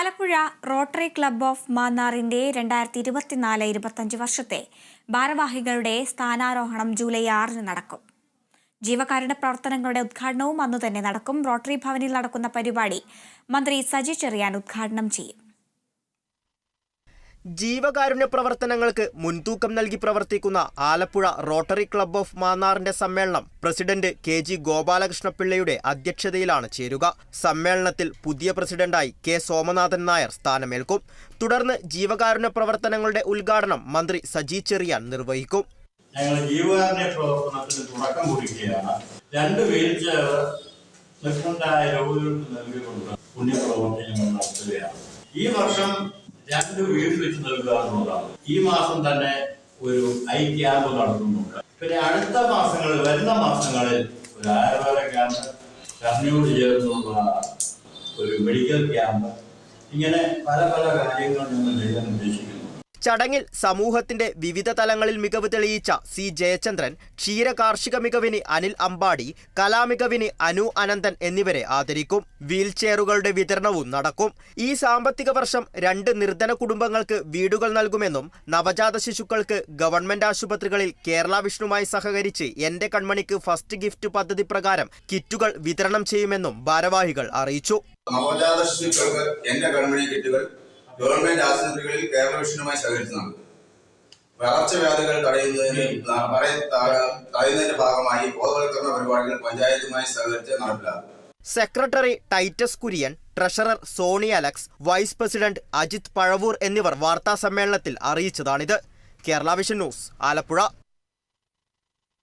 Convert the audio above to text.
Alappuzha rotary club of മാന്നാറിന്റെ രണ്ടായിരത്തി ഇരുപത്തിനാല് ഇരുപത്തഞ്ച് വർഷത്തെ ഭാരവാഹികളുടെ സ്ഥാനാരോഹണം ജൂലൈ ആറിന് നടക്കും. ജീവകാരുടെ പ്രവർത്തനങ്ങളുടെ ഉദ്ഘാടനവും അന്നു തന്നെ നടക്കും. റോട്ടറി ഭവനിൽ നടക്കുന്ന പരിപാടി മന്ത്രി സജി ചെറിയാൻ ഉദ്ഘാടനം ചെയ്യും. ജീവകാരുണ്യ പ്രവർത്തനങ്ങൾക്ക് മുൻതൂക്കം നൽകി പ്രവർത്തിക്കുന്ന ആലപ്പുഴ റോട്ടറി ക്ലബ്ബ് ഓഫ് മാന്നാറിന്റെ സമ്മേളനം പ്രസിഡന്റ് കെ ജി ഗോപാലകൃഷ്ണപിള്ളയുടെ അധ്യക്ഷതയിലാണ് ചേരുക. സമ്മേളനത്തിൽ പുതിയ പ്രസിഡന്റായി കെ സോമനാഥൻ നായർ സ്ഥാനമേൽക്കും. തുടർന്ന് ജീവകാരുണ്യ പ്രവർത്തനങ്ങളുടെ ഉദ്ഘാടനം മന്ത്രി സജി ചെറിയാൻ നിർവഹിക്കും. ജീവകാരുണ്യ തുടക്കം രണ്ട് വീൽ ചെയർ നിർബന്ധമായ രോഗികൾക്ക് നൽകിക്കൊണ്ട് പുണ്യപ്രവർത്തി നടത്തുകയാണ്. ഈ വർഷം രണ്ട് വീട് വെച്ച് നൽകുക ഈ മാസം തന്നെ ഒരു ഐ ക്യാമ്പ് നടത്തുന്നുണ്ട്. പിന്നെ അടുത്ത മാസങ്ങളിൽ വരുന്ന മാസങ്ങളിൽ ഒരു ആയുർവേദ ക്യാമ്പ് കർണിയോട് ചേർന്നുള്ള ഒരു മെഡിക്കൽ ക്യാമ്പ് ഇങ്ങനെ പല പല കാര്യങ്ങൾ ഞങ്ങൾ ചെയ്യാൻ ഉദ്ദേശിക്കുന്നു. ചടങ്ങിൽ സമൂഹത്തിന്റെ വിവിധ തലങ്ങളിൽ മികവ് തെളിയിച്ച സി ജയചന്ദ്രൻ ക്ഷീര കാർഷിക മികവിന് അനിൽ അമ്പാടി കലാമികവിന് അനു അനന്തൻ എന്നിവരെ ആദരിക്കും. വീൽ ചെയറുകളുടെ വിതരണവും നടക്കും. ഈ സാമ്പത്തിക വർഷം രണ്ട് നിർധന കുടുംബങ്ങൾക്ക് വീടുകൾ നൽകുമെന്നും നവജാത ശിശുക്കൾക്ക് ഗവൺമെന്റ് ആശുപത്രികളിൽ കേരള വിഷ്ണുമായി സഹകരിച്ച് എന്റെ കൺമണിക്ക് ഫസ്റ്റ് ഗിഫ്റ്റ് പദ്ധതി പ്രകാരം കിറ്റുകൾ വിതരണം ചെയ്യുമെന്നും ഭാരവാഹികൾ അറിയിച്ചു. നവജാത ശിശുക്കൾക്ക് എന്റെ കൺമണി കിറ്റുകൾ ഗവൺമെന്റ് ആശുപത്രികളിൽ കേരള വിഷനുമായി സഹകരിച്ച് നൽകും പകർച്ചവ്യാധികൾ തടയുന്നതിന് തടയുന്നതിന്റെ ഭാഗമായി ബോധവൽക്കരണ പരിപാടികൾ പഞ്ചായത്തുമായി സഹകരിച്ച് നടപ്പിലാക്കും. Secretary Titus Kurian treasurer Soni Alex vice president Ajith Pazhavoor എന്നിവർ വാർത്താ സമ്മേളനത്തിൽ അറിയിച്ചതാണിത്. Kerala Vision News Alappuzha.